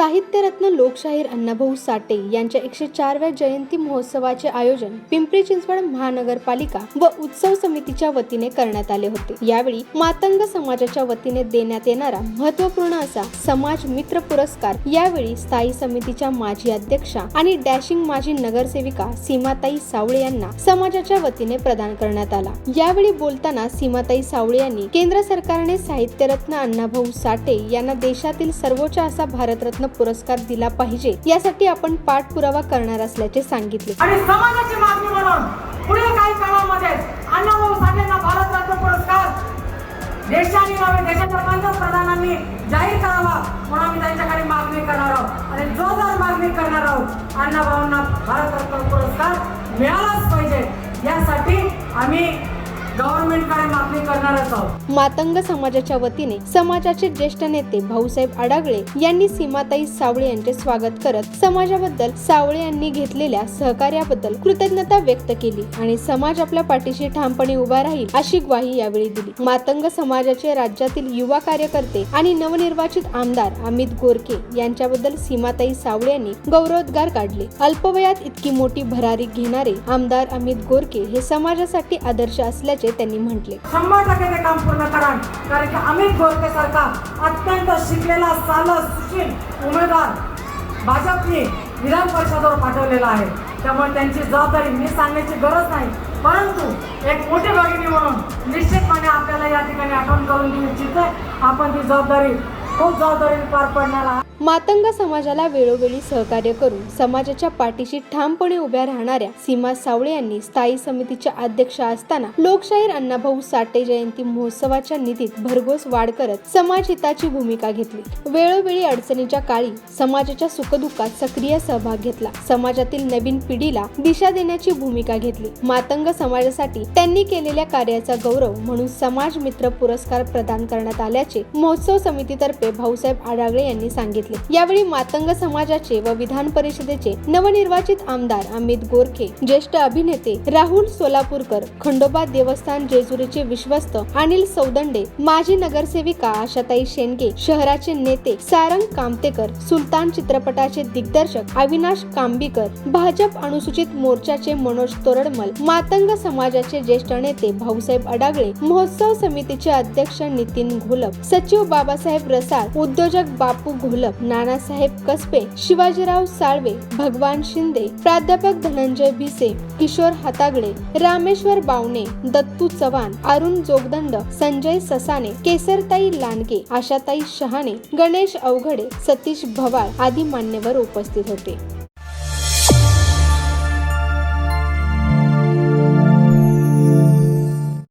साहित्यरत्न लोकशाहीर अण्णाभाऊ साठे यांच्या एकशे चारव्या जयंती महोत्सवाचे आयोजन पिंपरी चिंचवड महानगरपालिका व उत्सव समितीच्या वतीने करण्यात आले होते. यावेळी मातंग समाजाच्या वतीने देण्यात येणारा महत्त्वपूर्ण असा समाज मित्र पुरस्कार यावेळी स्थायी समितीच्या माजी अध्यक्षा आणि डॅशिंग माजी नगरसेविका सीमाताई सावळे यांना समाजाच्या वतीने प्रदान करण्यात आला. यावेळी बोलताना सीमाताई सावळे यांनी केंद्र सरकारने साहित्यरत्न अण्णाभाऊ साठे यांना देशातील सर्वोच्च असा भारतरत्न पुरस्कार दिला पाहिजे. यासाठी आपण पाठपुरावा करणार असल्याचे सांगितले. आणि समाजाची मागणी म्हणून पुढील काही काळामध्ये अण्णाभाऊ साठेंना भारतरत्न पुरस्कार देशाने नव्हे देशाच्या पंतप्रधानांनी जाहीर करावा म्हणून आम्ही त्यांच्याकडे मागणी करणार आहोत. आणि जोरदार मागणी करणार आहोत अण्णाभाऊंना भारतरत्न पुरस्कार मिळालाच पाहिजे. यासाठी आम्ही मातंग समाजाच्या वतीने समाजाचे ज्येष्ठ नेते भाऊसाहेब आडागळे यांनी सीमाताई सावळे यांचे स्वागत करत समाजाबद्दल सावळे यांनी घेतलेल्या सहकार्याबद्दल कृतज्ञता व्यक्त केली आणि समाज आपल्या पाठीशी ठामपणे उभा राहील अशी ग्वाही यावेळी दिली. मातंग समाजाचे राज्यातील युवा कार्यकर्ते आणि नवनिर्वाचित आमदार अमित गोरके यांच्याबद्दल सीमाताई सावळे यांनी गौरवोद्गार काढले. अल्पवयात इतकी मोठी भरारी घेणारे आमदार अमित गोरके हे समाजासाठी आदर्श असल्याचे त्यांनी म्हटले. शंभर टक्के काम पूर्ण करा. कारण की अमित गोरके सारखा अत्यंत शिकलेला चालक सुशील उमेदवार भाजपने विधान परिषदेवर पाठवलेला आहे. त्यामुळे त्यांची जबाबदारी मी सांगण्याची गरज नाही. परंतु एक मोठी भगिनी म्हणून निश्चितपणे आपल्याला या ठिकाणी आठवण करून देऊ इच्छिते आपण ती जबाबदारी खूप जबाबदारीने पार पडणार आहात. मातंग समाजाला वेळोवेळी सहकार्य करून समाजाच्या पाठीशी ठामपणे उभ्या राहणाऱ्या सीमा सावळे यांनी स्थायी समितीच्या अध्यक्षा असताना लोकशाहीर अण्णाभाऊ साठे जयंती महोत्सवाच्या निधीत भरघोस वाढ करत समाज हिताची भूमिका घेतली. वेळोवेळी अडचणीच्या काळी समाजाच्या सुखदुःखात सक्रिय सहभाग घेतला. समाजातील नवीन पिढीला दिशा देण्याची भूमिका घेतली. मातंग समाजासाठी त्यांनी केलेल्या कार्याचा गौरव म्हणून समाज मित्र पुरस्कार प्रदान करण्यात आल्याचे महोत्सव समितीतर्फे भाऊसाहेब आडागळे यांनी सांगितले. यावेळी मातंग समाजाचे व विधान परिषदेचे नवनिर्वाचित आमदार अमित गोरखे ज्येष्ठ अभिनेते राहुल सोलापूरकर खंडोबा देवस्थान जेजुरीचे विश्वस्त अनिल सौदंडे माजी नगरसेविका आशाताई शेंडगे शहराचे नेते सारंग कामतेकर सुलतान चित्रपटाचे दिग्दर्शक अविनाश कांबीकर भाजप अनुसूचित मोर्चाचे मनोज तोरडमल मातंग समाजाचे ज्येष्ठ नेते भाऊसाहेब अडागळे महोत्सव समितीचे अध्यक्ष नितीन घोलप सचिव बाबासाहेब रसाळ उद्योजक बापू घोलप नानासाहेब कसबे शिवाजीराव साळवे भगवान शिंदे प्राध्यापक धनंजय भिसे किशोर हातागडे रामेश्वर बावणे दत्तू चव्हाण अरुण जोगदंड संजय ससाने केसरताई लांडगे आशाताई शहाणे गणेश अवघडे सतीश भवाळ आदी मान्यवर उपस्थित होते.